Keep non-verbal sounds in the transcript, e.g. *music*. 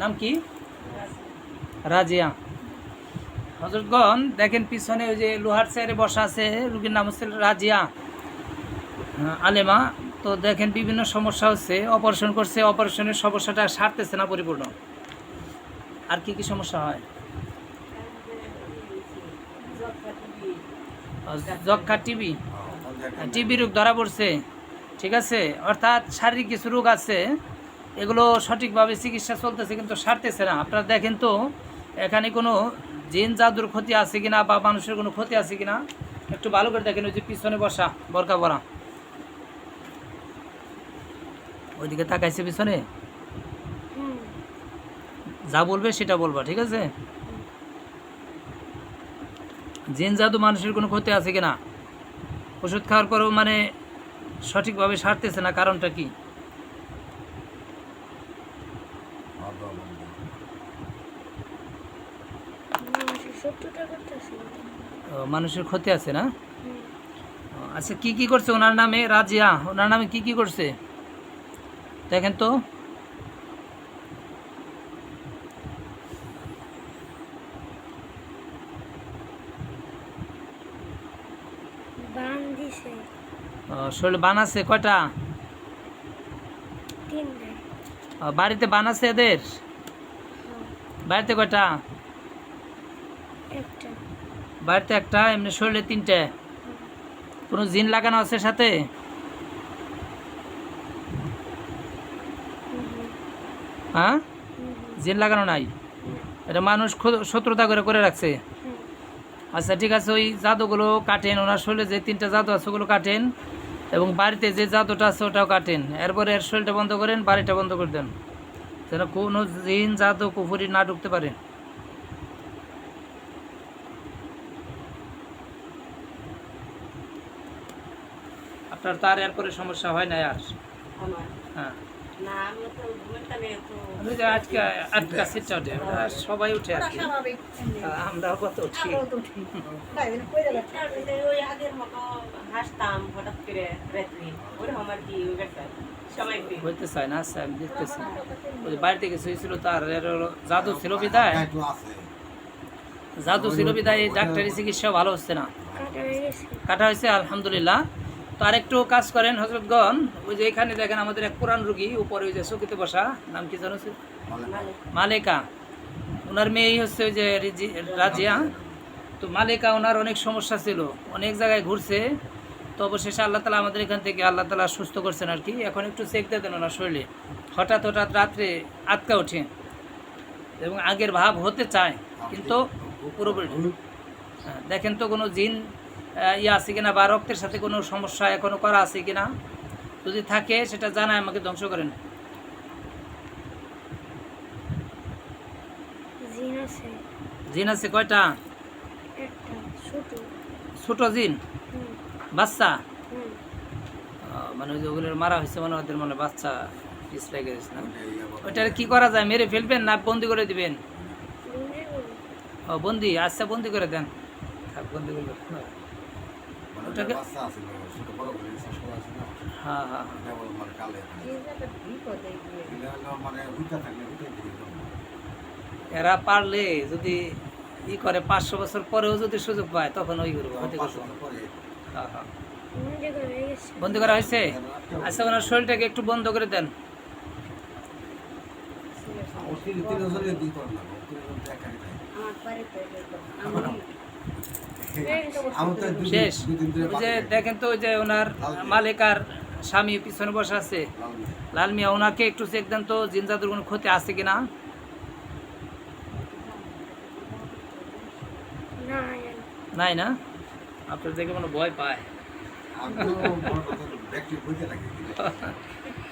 নাম কি? রাজিয়া। হজরতগণ, দেখেন পিছনে ওই যে লোহার চেয়ারে বসা আছে, রুগীর নাম হচ্ছে রাজিয়া আলেমা। তো দেখেন বিভিন্ন সমস্যা হচ্ছে, অপারেশন করছে, অপারেশনের সমস্যাটা সারতেছে না পরিপূর্ণ। আর কি কি সমস্যা হয়? যক্ষা টিবি। টিবি রোগ ধরা পড়ছে, ঠিক আছে? অর্থাৎ শারীরিক কিছু রোগ আছে এগুলো সঠিকভাবে চিকিৎসা চলতেছে কিন্তু সারতেছে না। আপনারা দেখেন তো এখানে কোনো জিন জাদুর ক্ষতি আছে কিনা বা মানুষের কোনো ক্ষতি আছে কিনা? একটু ভালো করে দেখেন ওই যে পিছনে বসা বরকা বরা ওইদিকে তাকাইছে পিছনে? যা বলবে সেটা বলবা ঠিক আছে? জিন জাদু মানুষের কোনো ক্ষতি আছে কিনা? ওষুধ খাওয়ার পরেও মানে সঠিকভাবে সারতেছে না কারণটা কি ও, মানুষের ক্ষতি আছে না? আচ্ছা কি কি করছে? ওনার নামে রাজিয়া ওনার নামে কি কি করছে? দেখেন তো। শরীরে বান আছে কয়টা? তিনটে। বাড়িতে বান আছে এদের বাড়িতে কয়টা? বাড়িতে একটা এমনি শরীরে তিনটে। কোনো জিন লাগানো আছে সাথে? হ্যাঁ? জিন লাগানো নাই? এটা মানুষ শত্রুতা করে করে রাখছে? আচ্ছা ঠিক আছে ওই জাদুগুলো কাটেন। ওনার শরীরে যে তিনটা জাদু আছে ওগুলো কাটেন। এবং বাড়িতে যে জাদুটা আছে ওটাও কাটেন। এরপরে এর শরীরটা বন্ধ করেন বাড়িটা বন্ধ করে দেন। যেন কোনো জিন জাদু কুফুরি না ঢুকতে পারে। আপনার তার এরপরে সমস্যা হয় না আর? হ্যাঁ। আজকে আটকা সবাই উঠে আর কি আমরাও কত উঠি। ওই হাসতাম। করে রাত্রি ওরকম আর কি ওই ব্যাপার? সময় দিই হইতে চায় না আচ্ছা আমি দেখতেছি। ওই যে বাড়িতে কিছু তার জাদু ছিল বিদায়। জাদু ছিল বিদায় ডাক্তারি চিকিৎসা ভালো হচ্ছে না। কাটা হয়ে হয়েছে আলহামদুলিল্লাহ। তো আরেকটু কাজ করেন হজরতগণ। ওই যে এখানে দেখেন আমাদের এক পুরান রুগী উপরে ওই যে চকিতে বসা নাম কি জানো মালেকা। ওনার মেয়েই হচ্ছে ওই যে রাজিয়া। তো মালেকা ওনার অনেক সমস্যা ছিল। অনেক জায়গায় ঘুরছে। তো অবশেষে আল্লাহ তালা আমাদের এখান থেকে আল্লাহ তালা সুস্থ করছেন আর কি। এখন একটু চেক দিয়ে দেন ওনার শরীরে। হঠাৎ হঠাৎ রাত্রে আটকা ওঠে এবং আগের ভাব হতে চায় কিন্তু পুরোপুরি হ্যাঁ, দেখেন তো কোনো জিন ইয়ে আছে কিনা বা রক্তের সাথে কোনো সমস্যা এখনও করা আছে কিনা? যদি থাকে সেটা জানায় আমাকে ধ্বংস করেন। জিন আছে কয়টা? একটা ছোট। ছোট জিন? বাচ্চা? মানে ওই যে ওগুলোর মারা হয়েছে মানে ওদের মানে বাচ্চা পিস লেগে গেছে না? ওইটার কি করা যায় মেরে ফেলবেন না বন্দি করে দিবেন? ও বন্দি? আচ্ছা বন্দি করে দেন। থাক বন্দি করে দেন। ওটাকে- হ্যাঁ হ্যাঁ হ্যাঁ। এরা পারলে যদি ই করে পাঁচশো বছর পরেও যদি সুযোগ পায় তখন ওই করব। বন্ধে করে হয়ে গেছে বন্দি করা হয়েছে? আচ্ছা ওনার শরীরটাকে একটু বন্ধ করে দেন। যে দেখেন তো ওই যে ওনার মালিকার স্বামী পিছনে বসে আছে। লাল মিয়া ওনাকে একটু চেক দেন তো জিনজাদুর কোনো ক্ষতি আছে কিনা? নাই না? আপনার দেখে মনে ভয় পায়। *laughs*